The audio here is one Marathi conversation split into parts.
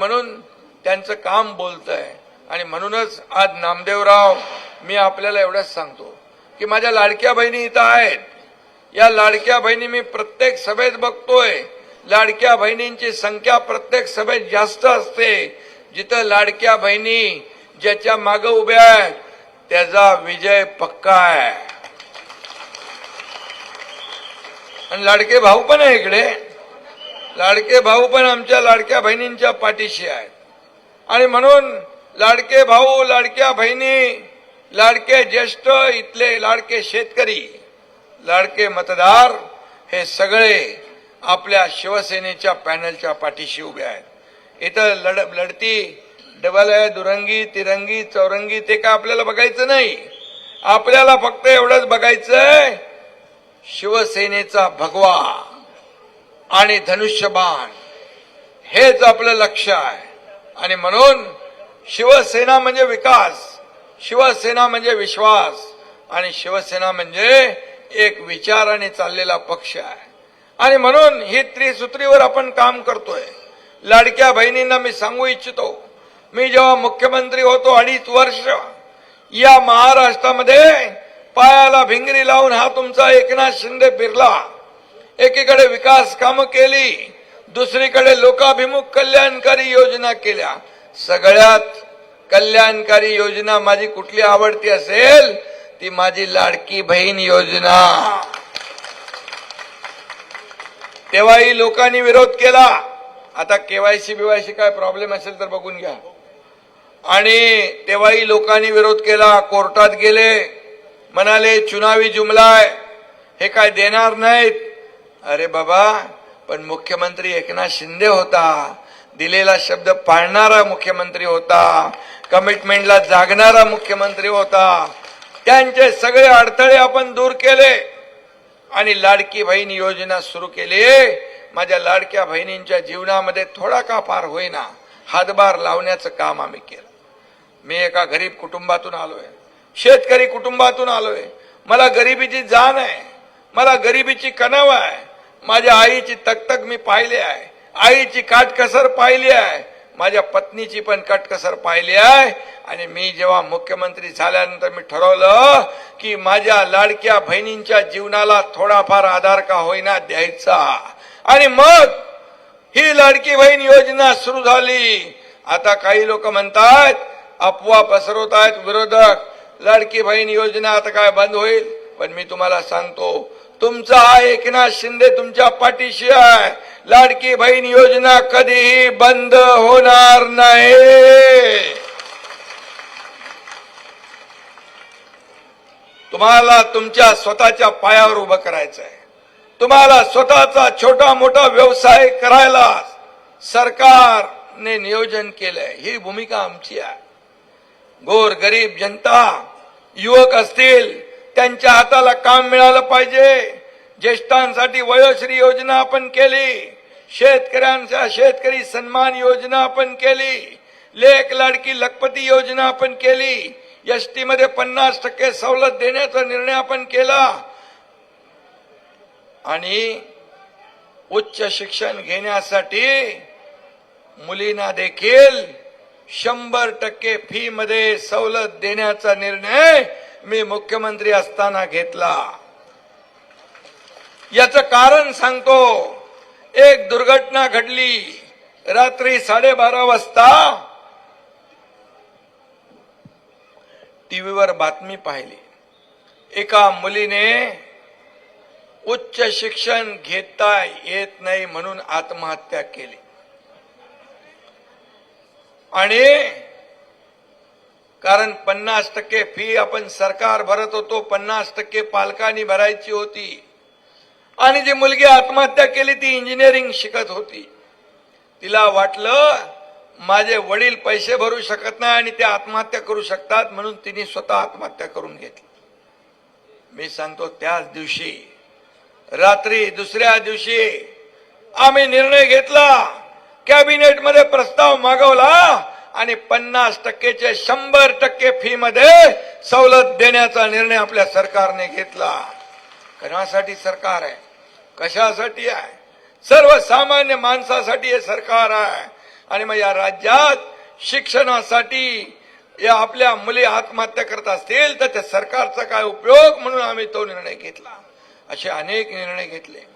म्हणून त्यांचं काम बोलतंय. आणि म्हणूनच आज नामदेवराव मी आपल्याला एवढंच सांगतो की माझ्या लाडक्या बहिणी इथं आहेत. या लाडक्या बहिणी मी प्रत्येक सभेत बघतोय. लाडक्या बहिणींची संख्या प्रत्येक सभेत जास्त असते. जिथं लाडक्या बहिणी ज्याच्या माग उभ्या आहेत त्याचा विजय पक्का आहे. आणि लाडके भाऊ पण आहे इकडे. लाडके भाऊ पण आमच्या लाडक्या बहिणींच्या पाठीशी आहेत. आणि म्हणून लाडके भाऊ लाडक्या बहिणी लाडके ज्येष्ठ इथले लाडके शेतकरी लाडके मतदार हे सगळे आपल्या शिवसेनेच्या पॅनलच्या पाठीशी उभे आहेत. इथं लढ लढती डबल आहे दुरंगी तिरंगी चौरंगी ते काय आपल्याला बघायचं नाही. आपल्याला फक्त एवढंच बघायचंय शिवसेनेचा भगवा. आणि धनुष्यबाण. हेच आपलं लक्ष आहे. आणि म्हणून शिवसेना म्हणजे विकास शिवसेना म्हणजे विश्वास आणि शिवसेना म्हणजे एक विचाराने चाललेला पक्ष आहे. आणि म्हणून ही त्रिसूत्रीवर आपण काम करतोय. लाडक्या बहिणींना मी सांगू इच्छितो मी जेव्हा मुख्यमंत्री होतो अडीच वर्ष या महाराष्ट्रामध्ये पायाला भिंगरी लावून हा तुमचा एकनाथ शिंदे फिरला एकीकडे विकास कामं केली दुसरीकडे लोकाभिमुख कल्याणकारी योजना केल्या. सगळ्यात कल्याणकारी योजना माझी कुठली आवडती असेल ती माझी लाडकी बहीण योजना. तेव्हाही लोकांनी विरोध केला. आता केवायसी बिवायसी काय प्रॉब्लेम असेल तर बघून घ्या. आणि तेव्हाही लोकांनी विरोध केला कोर्टात गेले म्हणाले चुनावी जुमलाय. हे काय देणार नाहीत. अरे बाबा पण मुख्यमंत्री एकनाथ शिंदे होता. दिलेला शब्द पाळणारा मुख्यमंत्री होता. कमिटमेंटला जागणारा मुख्यमंत्री होता. त्यांचे सगळे अडथळे आपण दूर केले. आणि लाडकी बहीण योजना सुरू केली. माझ्या लाडक्या बहिणींच्या जीवनामध्ये थोडा का फार होईना. हातभार लावण्याचं काम आम्ही केलं. मी एका गरीब कुटुंबातून आलोय. शेतकरी कुटुंबातून आलोय. मला गरिबीची जाण आहे. मला गरिबीची कणव आहे. माझ्या आईची तकतक मी पाहिली आहे. आईची काटकसर पाहिली आहे. माझ्या पत्नीची पण कटकसर पाहिली आहे. आणि मी जेव्हा मुख्यमंत्री झाल्यानंतर मी ठरवलं की माझ्या लाडक्या बहिणींच्या जीवनाला थोडाफार आधार का होईना द्यायचा. आणि मग ही लाडकी बहीण योजना सुरू झाली. आता काही लोक म्हणतात अफवा पसरवत आहेत विरोधक. लाडकी बहीण योजना आता काय बंद होईल? पण मी तुम्हाला सांगतो तुमचा एकनाथ शिंदे तुमच्या पाठीशी आहे. लाडकी बहीण योजना कधीही बंद होणार नाही. तुम्हाला तुमच्या स्वतःच्या पायावर उभं करायचं आहे. तुम्हाला स्वतःचा छोटा मोठा व्यवसाय करायला सरकारने नियोजन केलंय. ही भूमिका आमची आहे. गोर गरीब जनता युवक असतील त्यांच्या हाताला काम मिळालं पाहिजे. ज्येष्ठांसाठी वयोश्री योजना आपण केली. शेतकऱ्यांच्या शेतकरी सन्मान योजना आपण केली. लेख लाडकी लखपती योजना आपण केली. एसटी मध्ये पन्नास टक्के सवलत देण्याचा निर्णय आपण केला. आणि उच्च शिक्षण घेण्यासाठी मुलींना देखील शंभर टक्के फी मध्ये सवलत देण्याचा निर्णय मी मुख्यमंत्री असताना घेतला. याचं कारण सांगतो एक दुर्घटना घडली रात्री साडेबारा वाजता. टीव्हीवर बातमी पाहिली. एका मुलीने उच्च शिक्षण घेता येत नाही म्हणून आत्महत्या केली. आणि कारण पन्नास टक्के फी आपण सरकार भरत होतो पन्नास टक्के पालकांनी भरायची होती. आणि जी मुलगी आत्महत्या केली ती इंजिनिअरिंग शिकत होती. तिला वाटलं माझे वडील पैसे भरू शकत नाही आणि ते आत्महत्या करू शकतात म्हणून तिने स्वतः आत्महत्या करून घेतली. मी सांगतो त्याच दिवशी रात्री दुसऱ्या दिवशी आम्ही निर्णय घेतला. कॅबिनेटमध्ये प्रस्ताव मागवला आणि पन्नास टक्केचे शंभर टक्के फी मध्ये सवलत देण्याचा निर्णय आपल्या सरकारने घेतला. कशासाठी सरकार आहे? कशासाठी आहे? सर्वसामान्य माणसासाठी हे सरकार आहे. आणि मग या राज्यात शिक्षणासाठी या आपल्या मुली आत्महत्या करत असतील तर त्या सरकारचा काय उपयोग म्हणून आम्ही तो निर्णय घेतला. असे अनेक निर्णय घेतले.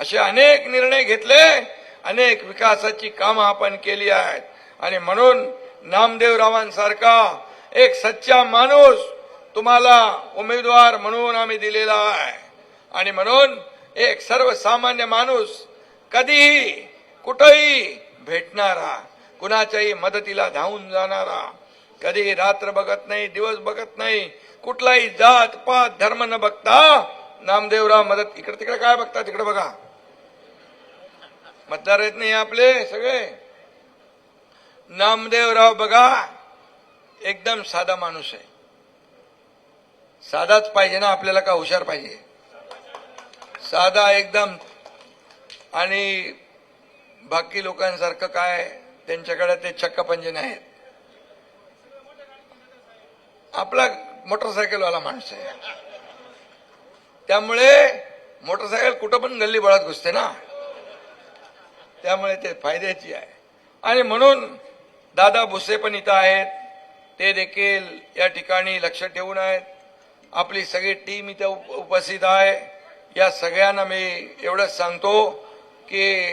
असे अनेक निर्णय घेतले. अनेक विकासाची कामं आपण केली आहेत. आणि म्हणून नामदेवरावांसारखा एक सच्चा माणूस तुम्हाला उमेदवार म्हणून आम्ही दिलेला आहे. आणि म्हणून एक सर्वसामान्य माणूस कधीही कुठंही भेटणारा कुणाच्याही मदतीला धावून जाणारा कधी रात्र बघत नाही दिवस बघत नाही कुठलाही जात पात धर्म न बघता नामदेवराव मदत इकडे तिकडे काय बघता तिकडे बघा. मतदार येत नाही आपले सगळे? नामदेवराव बघा एकदम साधा माणूस आहे. साधाच पाहिजे ना आपल्याला का हुशार पाहिजे? साधा एकदम. आणि बाकी लोकांसारखं काय त्यांच्याकडे ते चक्क नाहीत. आपला मोटरसायकलवाला माणूस आहे. त्यामुळे मोटरसायकल कुठं पण गल्ली बळात घुसते ना. त्यामुळे ते फायद्याची आहे. आणि म्हणून दादा भुसे पण इथं आहेत. ते देखील या ठिकाणी लक्ष ठेवून आहेत. आपली सगळी टीम इथं उप- उपस्थित आहे. या सगळ्यांना मी एवढंच सांगतो की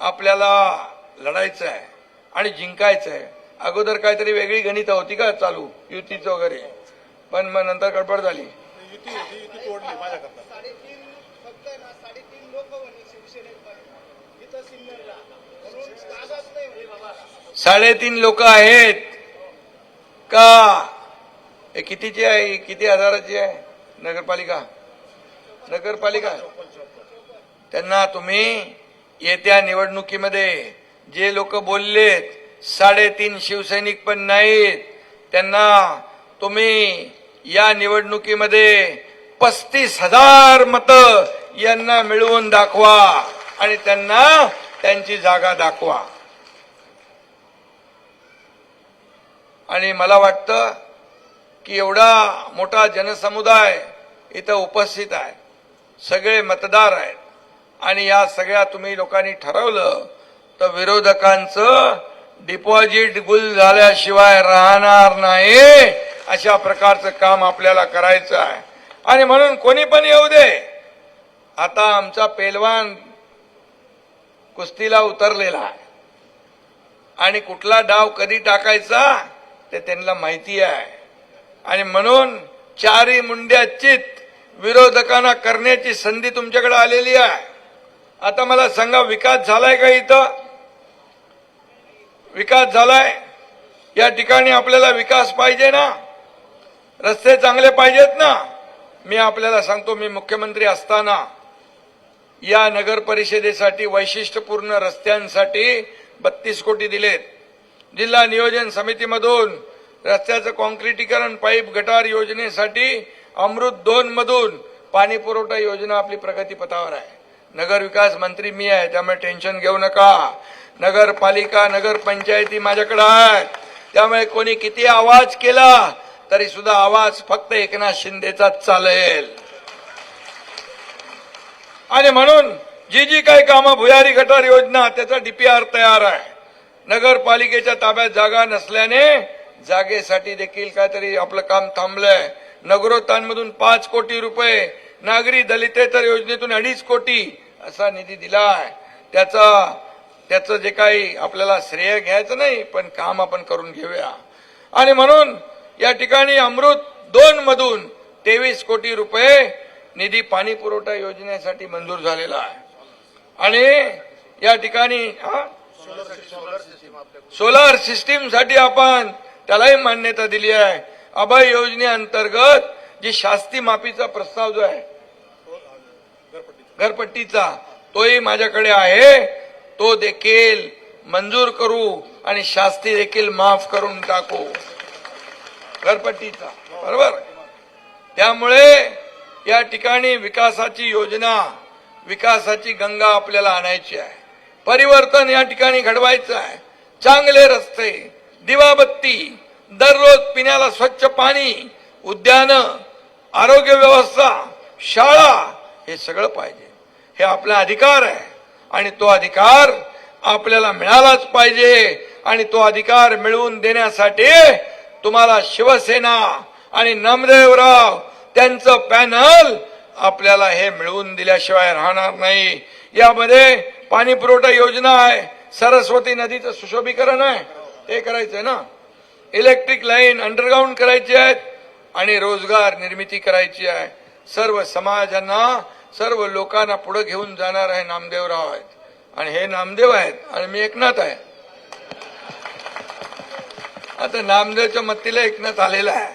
आपल्याला लढायचं आहे आणि जिंकायचं आहे. अगोदर काहीतरी वेगळी गणित होती का चालू युतीचं वगैरे? पण मग नंतर गडबड झाली. युती होती युती तोडली माझ्याकरता. साडेतीन फक्त ना साडेतीन लोक साडेतीन लोक आहेत. का? हे कितीची आहे? किती हजाराची आहे? नगरपालिका. नगरपालिका. त्यांना तुम्ही येत्या निवडणुकीमध्ये जे लोक बोललेत साडेतीन शिवसैनिक पण नाहीत त्यांना तुम्ही या निवडणुकीमध्ये पस्तीस हजार मत यांना मिळवून दाखवा आणि त्यांना त्यांची जागा दाखवा. आणि मला वाटतं की एवढा मोठा जनसमुदाय इथं उपस्थित आहे. सगळे मतदार आहेत. आणि या सगळ्या तुम्ही लोकांनी ठरवलं तर विरोधकांचं डिपॉझिट गुल झाल्याशिवाय राहणार नाही अशा प्रकारचं काम आपल्याला करायचं आहे. आणि म्हणून कोणी पण येऊ दे. आता आमचा पेलवान कुस्तीला उतरलेला आहे. आणि कुठला डाव कधी टाकायचा? ते त्यांना माहिती आहे. आणि म्हणून चारी मुंड्या चित विरोधकांना करण्याची संधी तुमच्याकडे आलेली आहे. आता मला सांगा विकास झालाय का इथं? विकास झालाय? या ठिकाणी आपल्याला विकास पाहिजे ना? रस्ते चांगले पाहिजेत ना? मी आपल्याला सांगतो मी मुख्यमंत्री असताना या नगर परिषदेसाठी वैशिष्ट्यपूर्ण रस्त्यांसाठी बत्तीस कोटी दिलेत. जिल्हा नियोजन समितीमधून रस्त्याचं कॉन्क्रिटीकरण पाईप गटार योजनेसाठी अमृत दोन मधून पाणी पुरवठा योजना आपली प्रगतीपथावर आहे. नगर विकास मंत्री मी आहे त्यामुळे टेन्शन घेऊ नका. नगरपालिका नगरपंचायती माझ्याकडं माझ्याकडे आहेत. त्यामुळे कोणी किती आवाज केला तरी सुद्धा आवाज फक्त एकनाथ शिंदेचाच चालेल. आणि म्हणून जी जी काही कामं भुयारी गटार योजना त्याचा डीपीआर तयार आहे. नगरपालिकेच्या ताब्यात जागा नसल्याने जागेसाठी देखील काहीतरी आपलं काम थांबलंय. नगरोत्थानमधून पाच कोटी रुपये नागरी दलितेतर योजनेतून अडीच कोटी असा निधी दिला आहे त्याचा त्याचं जे काही आपल्याला श्रेय घ्यायचं नाही पण काम आपण करून घेऊया. आणि म्हणून या ठिकाणी अमृत दोन मधून तेवीस कोटी रुपये निधी पाणी पुरवठा योजनेसाठी मंजूर झालेला आहे. आणि या ठिकाणी हा सोलार सिस्टीमसाठी आपण त्यालाही मान्यता दिली आहे. अभय योजनेअंतर्गत जी शास्ती माफीचा प्रस्ताव जो आहे घरपट्टीचा तोही माझ्याकडे आहे. तो देखील मंजूर करू आणि शास्ती देखील माफ करून टाकू. घरपट्टीचा बरोबर? त्यामुळे या ठिकाणी विकासाची योजना विकासाची गंगा आपल्याला आणायची आहे. परिवर्तन या ठिकाणी घडवायचं आहे. चांगले रस्ते दिवाबत्ती दररोज पिण्याला स्वच्छ पाणी उद्यानं आरोग्य व्यवस्था शाळा हे सगळं पाहिजे. हे आपला अधिकार आहे आणि तो अधिकार आपल्याला मिळालाच पाहिजे आणि तो अधिकार मिळवून देण्यासाठी तुम्हाला शिवसेना आणि नामदेवराव त्यांचं पॅनल आपल्याला हे मिळवून दिल्याशिवाय राहणार नाही. यामध्ये पाणी पुरवठा योजना आहे सरस्वती नदीचं सुशोभीकरण आहे ते करायचंय ना. इलेक्ट्रिक लाईन अंडरग्राऊंड करायची आहेत आणि रोजगार निर्मिती करायची आहे. सर्व समाजांना सर्व लोकांना पुढे घेऊन जाणार आहे नामदेवराव आहेत. आणि हे नामदेव आहेत आणि मी एकनाथ आहे. आता नामदेवच्या मत्तीला एकनाथ आलेला आहे.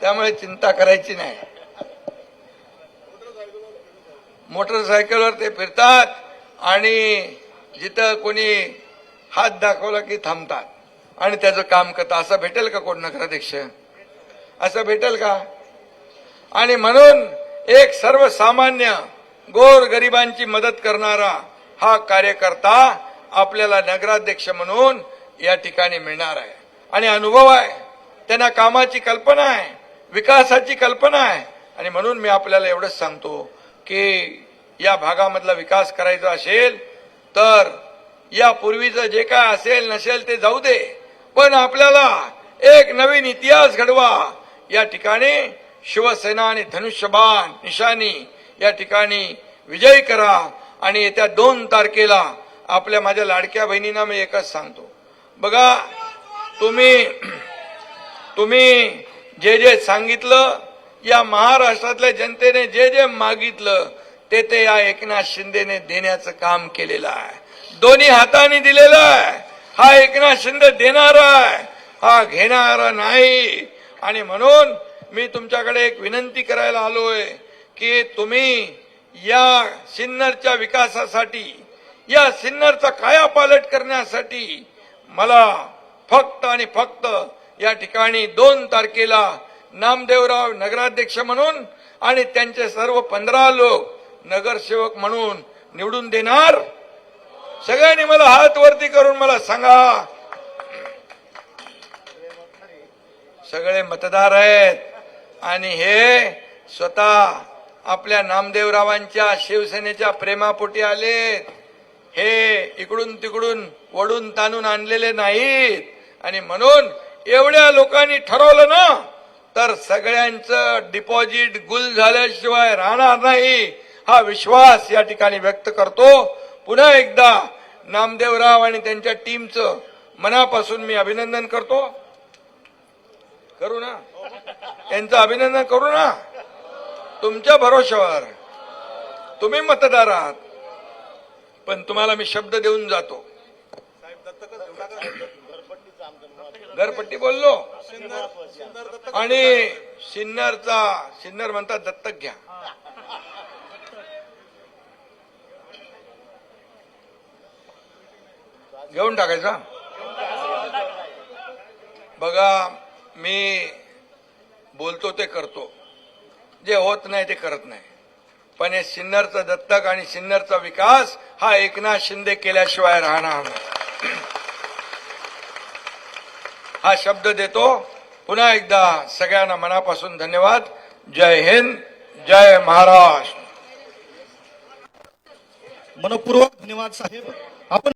त्यामुळे चिंता करायची नाही. मोटरसायकलवर ते फिरतात. आणि जिथं कोणी हात दाखवला की थांबतात. आणि त्याचं काम करतात असं भेटेल का कोण नगराध्यक्ष? असं भेटेल का? आणि म्हणून एक सर्वसामान्य गोर गरिबांची मदत करणारा हा कार्यकर्ता आपल्याला नगराध्यक्ष म्हणून या ठिकाणी मिळणार आहे. आणि अनुभव आहे. त्यांना कामाची कल्पना आहे. विकासाची कल्पना आहे. आणि म्हणून मी आपल्याला एवढंच सांगतो की या भागामधला विकास करायचा असेल तर या पूर्वीचं जे काय असेल नसेल ते जाऊ दे. पण आपल्याला एक नवीन इतिहास घडवा. या ठिकाणी शिवसेना आणि धनुष्यबाण निशाणी या ठिकाणी विजय करा आणि येत्या दोन तारखेला आपल्या माझ्या लाडक्या बहिणींना मी एकच सांगतो. बघा तुम्ही तुम्ही जे जे सांगितलं या महाराष्ट्रातल्या जनतेने जे जे मागितलं ते ते या एकनाथ शिंदेने देण्याचं काम केलेलं आहे. दोन्ही हाताने दिलेलं आहे. हा एकनाथ शिंदे देणारा आहे. हा घेणारा नाही. आणि म्हणून मी तुमच्याकडे एक विनंती करायला आलोय की तुम्ही या सिन्नरच्या विकासासाठी या सिन्नरचा कायापालट करण्यासाठी मला फक्त आणि फक्त या ठिकाणी दोन तारखेला नामदेवराव नगराध्यक्ष म्हणून आणि त्यांचे सर्व पंधरा लोक नगरसेवक म्हणून निवडून देणार. सगळ्यांनी मला हात वरती करून मला सांगा. सगळे मतदार आहेत. आणि हे स्वतः आपल्या नामदेवरावांच्या शिवसेनेच्या प्रेमापोटी आलेत. हे इकडून तिकडून वडून ताणून आणलेले नाहीत. आणि म्हणून एवढ्या लोकांनी ठरवलं ना तर सगळ्यांचं डिपॉझिट गुल झाल्याशिवाय राहणार नाही. हा विश्वास या ठिकाणी व्यक्त करतो. पुन्हा एकदा नामदेवराव आणि त्यांच्या टीमचं मनापासून मी अभिनंदन करतो. करू ना? त्यांचं अभिनंदन करू ना? तुमच्या भरोशावर तुम्ही मतदार आहात. पण तुम्हाला मी शब्द देऊन जातो. घरपट्टी बोललो. आणि सिन्नरचा सिन्नर म्हणतात दत्तक घ्या. घेऊन टाकायचा? बघा मी बोलतो ते करतो. जे होत नाही ते करत नाही. पण हे सिन्नरचं दत्तक आणि सिन्नरचा विकास हा एकनाथ शिंदे केल्याशिवाय राहणार नाही. हा शब्द देतो. पुन्हा एकदा सगळ्यांना मनापासून धन्यवाद. जय हिंद जय महाराष्ट्र. मनपूर्वक धन्यवाद साहेब. आपण